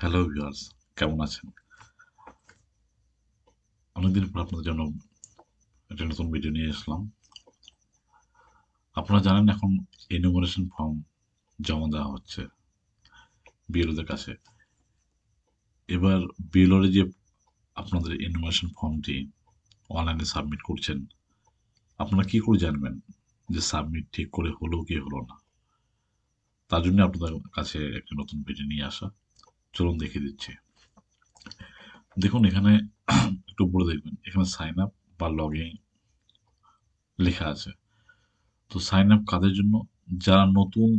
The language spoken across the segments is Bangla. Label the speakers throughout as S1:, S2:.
S1: হ্যালো ভিউয়ার্স কেমন আছেন? অনেকদিন পর আপনাদের জন্য একটা নতুন ভিডিও নিয়ে আসলাম। আপনারা জানেন এখন ইনোমিনেশন ফর্ম জমা দেওয়া হচ্ছে বিএলওদের কাছে। এবার বিএলওর যে আপনাদের ইনোমিনেশন ফর্মটি অনলাইনে সাবমিট করছেন, আপনারা কি করে জানবেন যে সাবমিট ঠিক করে হলো কি হলো না? তার জন্য আপনাদের কাছে একটা নতুন ভিডিও নিয়ে আসা। চলুন দেখিয়ে দিচ্ছি। দেখুন, এখানে একটু উপরে দেখবেন, এখানে সাইন আপ বা লগ ইন লেখা আছে। তো সাইন আপ কাদের জন্য? যারা নতুন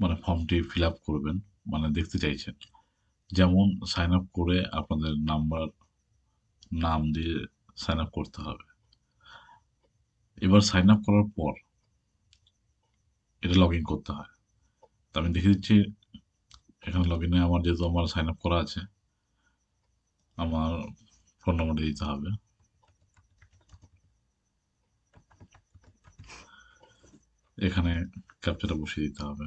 S1: মানে ফর্মটি ফিল আপ করবেন মানে দেখতে চাইছেন, যেমন সাইন আপ করে আপনাদের নাম্বার নাম দিয়ে সাইন আপ করতে হবে। এবার সাইন আপ করার পর এটা লগ ইন করতে হয়। তো আমি দেখে দিচ্ছি লগ ইনে আমার যেহেতু আমার সাইন আপ করা আছে, আমার ফোন নম্বরটা দিতে হবে। এখানে ক্যাপচারটা বসিয়ে দিতে হবে।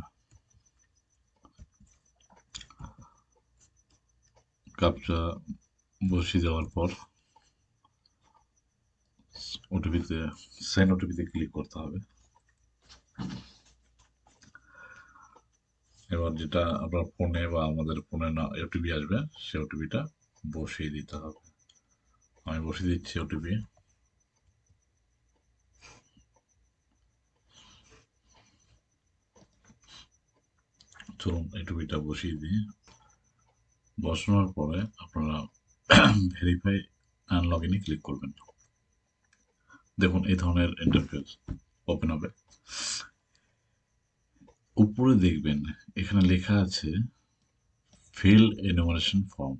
S1: ক্যাপচা বসিয়ে দেওয়ার পর ওটিপিতে সেন্ড ওটিপিতে ক্লিক করতে হবে। এবার যেটা আপনার ফোনে বা আমাদের ফোনে না ওটিপি আসবে, সে ওটিপিটা বসিয়ে দিতে হবে। আমি বসিয়ে দিচ্ছি ওটিপি চলুন ওটিপিটা বসিয়ে দিই। বসানোর পরে আপনারা ভেরিফাই অ্যান্ড লগ ইনে ক্লিক করবেন। দেখুন, এই ধরনের ইন্টারফেস ওপেন হবে। উপরে দেখবেন এখানে লেখা আছে ফিল এনুমারেশন ফর্ম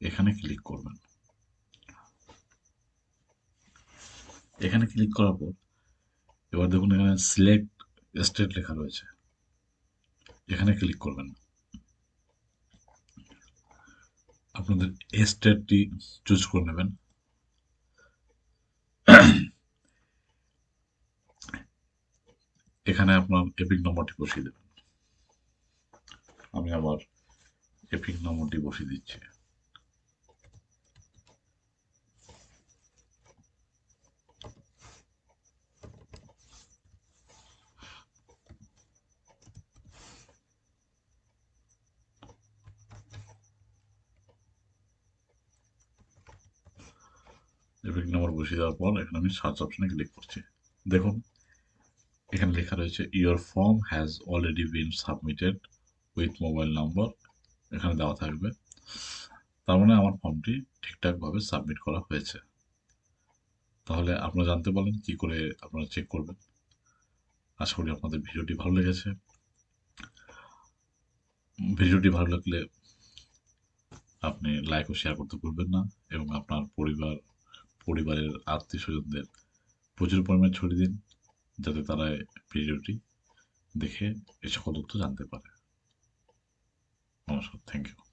S1: এখানে ক্লিক করবেন। এখানে ক্লিক করার পর, এবার দেখুন এখানে সিলেক্ট স্টেট লেখা রয়েছে। এখানে ক্লিক করবেন। আপনাদের স্টেটটি চুজ করে নেবেন। এখানে আপনার এপিক নম্বরটি বসিয়ে দেবেন। আমি আবার এপিক নম্বরটি বসিয়ে দিচ্ছি। এপিক নম্বর বসিয়ে দেওয়ার পর এখানে আমি সার্চ অপশনে ক্লিক করছি। দেখুন এখানে লেখা রয়েছে your form has already been submitted with mobile number এখানে দেওয়া থাকবে। তার মানে আমার ফর্মটি ঠিকঠাকভাবে সাবমিট করা হয়েছে। তাহলে আপনারা জানতে পারলেন কি করে আপনারা চেক করবেন। আশা করি আপনাদের ভিডিওটি ভালো লেগেছে। ভিডিওটি ভালো লাগলে আপনি লাইক ও শেয়ার করতে ভুলবেন না এবং আপনার পরিবার, পরিবারের আত্মীয় স্বজনদের প্রচুর পরিমাণে ছড়িয়ে দিন। যাতে তারা ভিডিওটি দেখে এ সকল তথ্য জানতে পারে। নমস্কার থ্যাংক ইউ